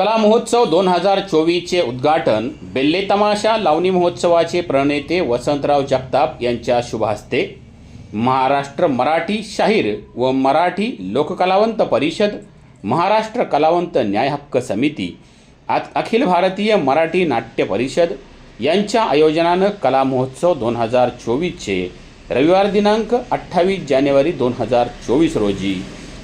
कला महोत्सव दोन हजार चोवीसचे उद्घाटन बेल्ले तमाशा लावणी महोत्सवाचे प्रणेते वसंतराव जगताप यांच्या शुभ हस्ते महाराष्ट्र मराठी शाहीर व मराठी लोककलावंत परिषद महाराष्ट्र कलावंत न्याय हक्क समिती आज अखिल भारतीय मराठी नाट्य परिषद यांच्या आयोजनानं कला महोत्सव दोन हजार चोवीसचे रविवार दिनांक अठ्ठावीस जानेवारी दोन हजार चोवीस रोजी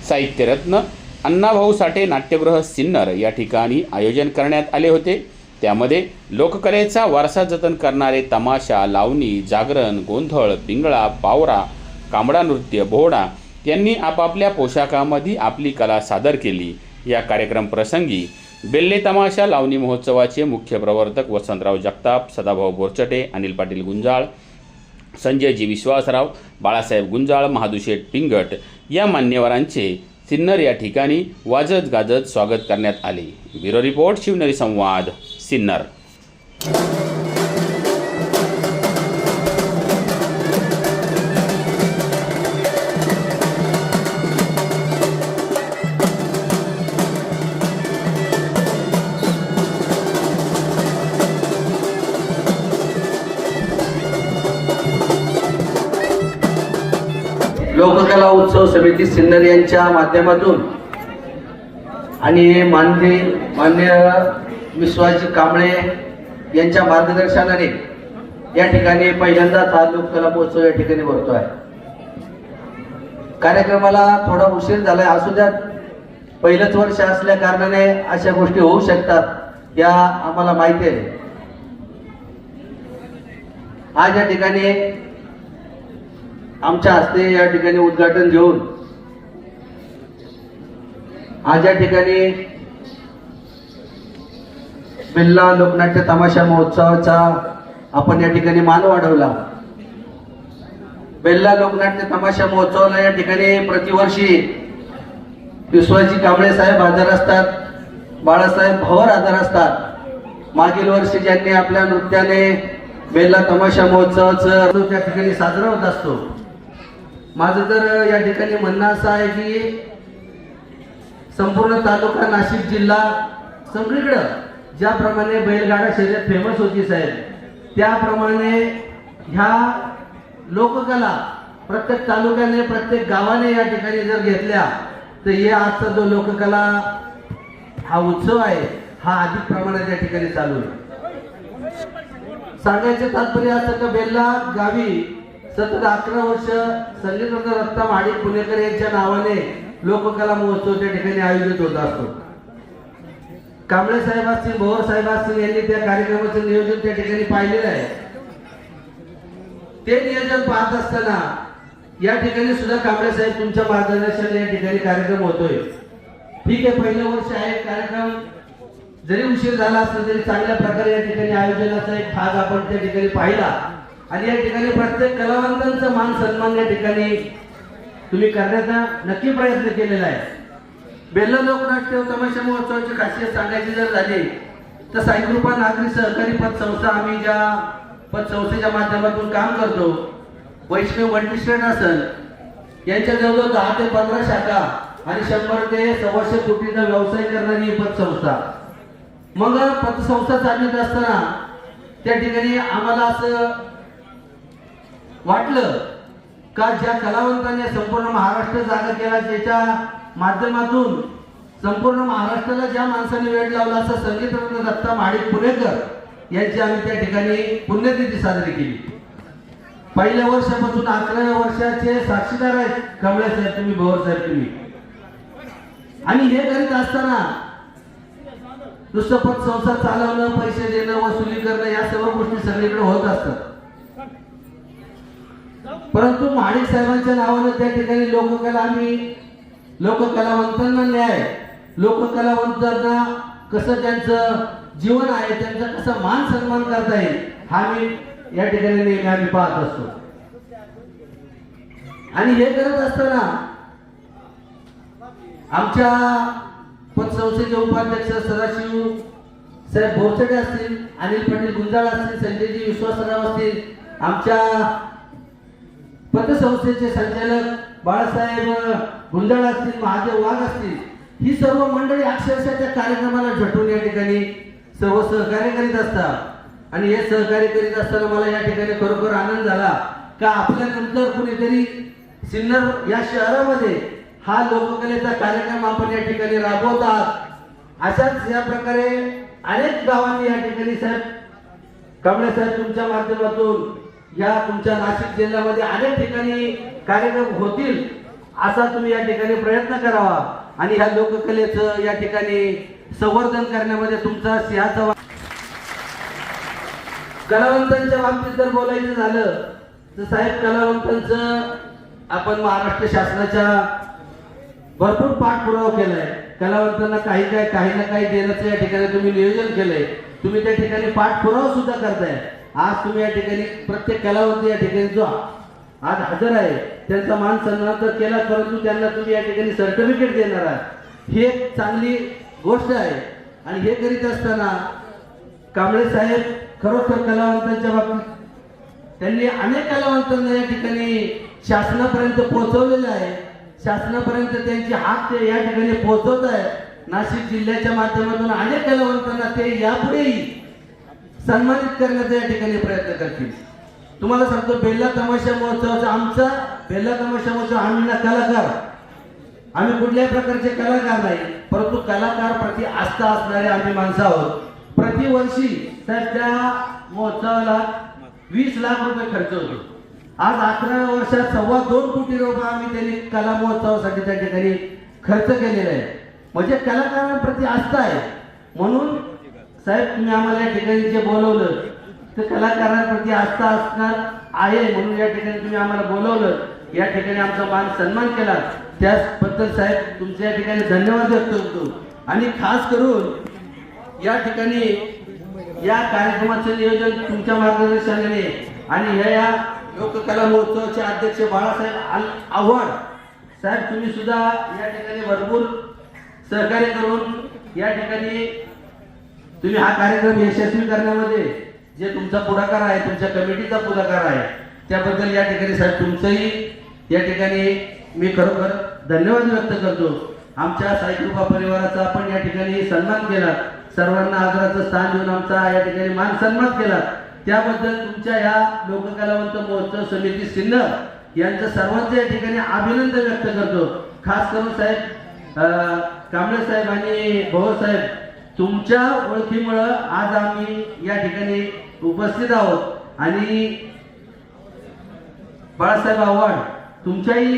साहित्यरत्न अण्णाभाऊ साठे नाट्यगृह सिन्नर या ठिकाणी आयोजन करण्यात आले होते. त्यामध्ये लोककलेचा वारसा जतन करणारे तमाशा लावणी जागरण गोंधळ पिंगळा पावरा कांबडा नृत्य बोहडा यांनी आपापल्या पोशाखामध्ये आपली कला सादर केली. या कार्यक्रम प्रसंगी बेल्ले तमाशा लावणी महोत्सवाचे मुख्य प्रवर्तक वसंतराव जगताप सदाभाऊ बोरचटे अनिल पाटील गुंजाळ संजयजी विश्वासराव बाळासाहेब गुंजाळ महादुशेठ पिंगट या मान्यवरांचे सिन्नर या ठिकाणी वाजत गाजत स्वागत करण्यात आले. ब्युरो रिपोर्ट शिवनेरी संवाद सिन्नर. लोककला उत्सव समिती सिन्नर यांच्या माध्यमातून आणि माननीय मान्य विश्वाजी कांबळे यांच्या मार्गदर्शनाने या ठिकाणी पहिल्यांदाच हा लोककला महोत्सव या ठिकाणी भरतो आहे. कार्यक्रमाला थोडा उशीर झालाय असू द्या पहिलंच वर्ष असल्या कारणाने अशा गोष्टी होऊ शकतात या आम्हाला माहिती आहे. आज या ठिकाणी आमच्या हस्ते या ठिकाणी उद्घाटन घेऊन आज या ठिकाणी बिल्ला लोकनाट्य तमाशा महोत्सवाचा आपण या ठिकाणी मान वाढवला. बेल्ला लोकनाट्य तमाशा महोत्सवाला या ठिकाणी प्रतिवर्षी विश्वाजी कांबळे साहेब हजर असतात बाळासाहेब भवर हजर असतात. मागील वर्षी ज्यांनी आपल्या नृत्याने बेल्ला तमाशा महोत्सवाचं त्या ठिकाणी साजरा होत असतो माझं तर या ठिकाणी म्हणणं असं आहे की संपूर्ण तालुका नाशिक जिल्हा सगळीकडं ज्याप्रमाणे बैलगाडा शर्यत फेमस होती साहेब त्याप्रमाणे ह्या लोककला प्रत्येक तालुक्याने प्रत्येक गावाने या ठिकाणी जर घेतल्या तर हे आजचा जो लोककला हा उत्सव आहे हा अधिक प्रमाणात या ठिकाणी चालू आहे. सांगायचे तात्पर्य असं का बेल्ला गावी सतत अकरा वर्ष संगीत रत्ता माडी पुणेकर यांच्या नावाने लोककला महोत्सव त्या ठिकाणी आयोजित होत असतो. कांबळे साहेब असतील भोवर साहेब असतील यांनी त्या कार्यक्रमाचं नियोजन त्या ठिकाणी पाहिलेलं आहे. ते नियोजन पाहत असताना या ठिकाणी सुद्धा कांबळे साहेब तुमच्या मार्गदर्शनाने या ठिकाणी कार्यक्रम होतोय. ठीक आहे पहिलं वर्ष आहे कार्यक्रम जरी उशीर झाला असला तरी चांगल्या प्रकारे या ठिकाणी आयोजनाचा एक भाग आपण त्या ठिकाणी पाहिला. आणि या ठिकाणी प्रत्येक कलावंतांचा मान सन्मान या ठिकाणी तुम्ही करण्याचा नक्की प्रयत्न केलेला आहे. बेल्ला लोकनाट्य तमाशा महोत्सवाची खासियत सांगायची जर झाली तर साईकृपा नागरी सहकारी पतसंस्था आम्ही ज्या पतसंस्थेच्या माध्यमातून काम करतो वैष्णव मल्टीस्टेट असेल यांच्या जवळ दहा ते पंधरा शाखा आणि शंभर ते सव्वाशे कोटीचा व्यवसाय करणारी ही पतसंस्था मग पतसंस्था चालवित असताना त्या ठिकाणी आम्हाला असं वाटलं का ज्या कलावंतांनी संपूर्ण महाराष्ट्र जागा केला त्याच्या माध्यमातून संपूर्ण महाराष्ट्राला ज्या माणसाने वेळ लावला असं संगीतरत्न दत्ता माडिक पुणेकर यांची आम्ही त्या ठिकाणी पुण्यतिथी साजरी केली. पहिल्या वर्षापासून अकराव्या वर्षाचे साक्षीदार आहेत. कमळे साहेब तुम्ही भवर साहेब तुम्ही. आणि हे करीत असताना नुसतं पद संसार चालवणं पैसे देणं वसुली करणं या सर्व गोष्टी सगळीकडे होत असतात. परंतु महाडिक साहेबांच्या नावानं त्या ठिकाणी लोककला आम्ही लोककलावंतांना न्याय लोककलावंतांना कसं त्यांचं जीवन आहे त्यांचा कसा मान सन्मान करता येईल हा मी या ठिकाणी नेहमी आम्ही पाहत असतो. आणि हे करत असताना आमच्या पतसंस्थेचे उपाध्यक्ष सदाशिव साहेब बोरचडे असतील अनिल पाटील गुंजाळ असतील संजयजी विश्वासराव असतील आमच्या पतसंस्थेचे संचालक बाळासाहेब गुंजाळ असतील महादेव वाघ असतील ही सर्व मंडळी अक्षरशः त्या कार्यक्रमाला झटून या ठिकाणी सर्व सहकार्य करीत असतात. आणि हे सहकार्य करीत असताना मला या ठिकाणी खरोखर आनंद झाला का आपल्यानंतर कुणीतरी सिन्नर या शहरामध्ये हा लोककलेचा कार्यक्रम आपण या ठिकाणी राबवतात अशाच या प्रकारे अनेक गावांनी या ठिकाणी साहेब कांबळे साहेब तुमच्या माध्यमातून या तुमच्या नाशिक जिल्ह्यामध्ये अनेक ठिकाणी कार्यक्रम होतील असा तुम्ही या ठिकाणी प्रयत्न करावा. आणि ह्या लोककलेचं या ठिकाणी संवर्धन करण्यामध्ये तुमचा सिंहाचा कलावंतांच्या बाबतीत जर बोलायचं झालं तर साहेब कलावंतांचं आपण महाराष्ट्र शासनाच्या भरपूर पाठपुरावा केलाय. कलावंतांना काही काय काही ना काही देण्याचं या ठिकाणी तुम्ही नियोजन केलंय. तुम्ही त्या ठिकाणी पाठपुरावा सुद्धा करताय. आज तुम्ही या ठिकाणी प्रत्येक कलावंत या ठिकाणी जो आज हजर आहे त्यांचा मान सन्मान तर केला परंतु त्यांना तुम्ही या ठिकाणी सर्टिफिकेट देणार आहात. ही एक चांगली गोष्ट आहे. आणि हे करीत असताना कांबळे साहेब खरोखर कलावंतांच्या बाबतीत त्यांनी अनेक कलावंतांना या ठिकाणी शासनापर्यंत पोहोचवलेलं आहे. शासनापर्यंत त्यांची हात ते या ठिकाणी पोहोचवत आहे नाशिक जिल्ह्याच्या माध्यमातून अनेक कलावंतांना ते यापुढेही सन्मानित करण्याचा या ठिकाणी प्रयत्न करतील. तुम्हाला सांगतो बेल्ला तमाशा महोत्सवाचा आमचा बेल्ला तमाशा महोत्सव आम्ही ना कलाकार. आम्ही कुठल्याही प्रकारचे कलाकार नाही परंतु कलाकार प्रति आस्था असणारे आम्ही माणसं आहोत. प्रतिवर्षी तर त्या महोत्सवाला वीस लाख रुपये खर्च होतो. आज अकरा वर्षात सव्वा दोन कोटी रुपये आम्ही त्यांनी कला महोत्सवासाठी त्या ठिकाणी खर्च केलेला आहे. म्हणजे कलाकारांप्रती आस्था आहे. म्हणून साहेब तुम्ही आम्हाला या ठिकाणी जे बोलवलं तर कलाकारांप्रती आस्था असणार आहे म्हणून या ठिकाणी तुम्ही आम्हाला बोलवलं. या ठिकाणी आमचा मान सन्मान केला. त्याचबद्दल साहेब तुमच्या या ठिकाणी धन्यवाद व्यक्त करतो. आणि खास करून या ठिकाणी या कार्यक्रमाचं नियोजन तुमच्या मार्गदर्शनाने आणि ह्या या लोककला महोत्सवाचे अध्यक्ष बाळासाहेब आव्हाड साहेब तुम्ही सुद्धा या ठिकाणी भरपूर सहकार्य करून या ठिकाणी तुम्ही हा कार्यक्रम यशस्वी करण्यामध्ये जे तुमचा पुढाकार आहे तुमच्या कमिटीचा पुढाकार आहे त्याबद्दल या ठिकाणी साहेब तुमचंही या ठिकाणी मी खरोखर धन्यवाद व्यक्त करतो. आमच्या साईकृपा परिवाराचा आपण या ठिकाणी सन्मान केला. सर्वांना आदराचं स्थान देऊन आमचा या ठिकाणी मान सन्मान केला. त्याबद्दल तुमच्या या लोककलावंत महोत्सव समिती सिन्नर यांचं सर्वांचं या ठिकाणी अभिनंदन व्यक्त करतो. खास करून साहेब कांबळे साहेब आणि भाऊ साहेब तुमच्या ओळखीमुळं आज आम्ही या ठिकाणी उपस्थित आहोत. आणि बाळासाहेब आव्हाड तुमच्याही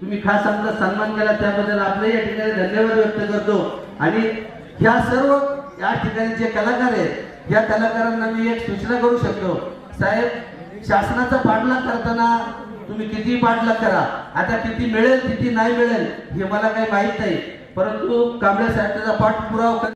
तुम्ही खास आमचा सन्मान केला त्याबद्दल आपले या ठिकाणी धन्यवाद व्यक्त करतो. आणि ह्या सर्व या ठिकाणी जे कलाकार आहेत या कलाकारांना मी एक सूचना करू शकतो. साहेब शासनाचा पाठलाग करताना तुम्ही किती पाठलाग करा. आता किती मिळेल किती नाही मिळेल हे मला काही माहीत नाही. परंतु कांबळे साहेबांचा पाठपुरावा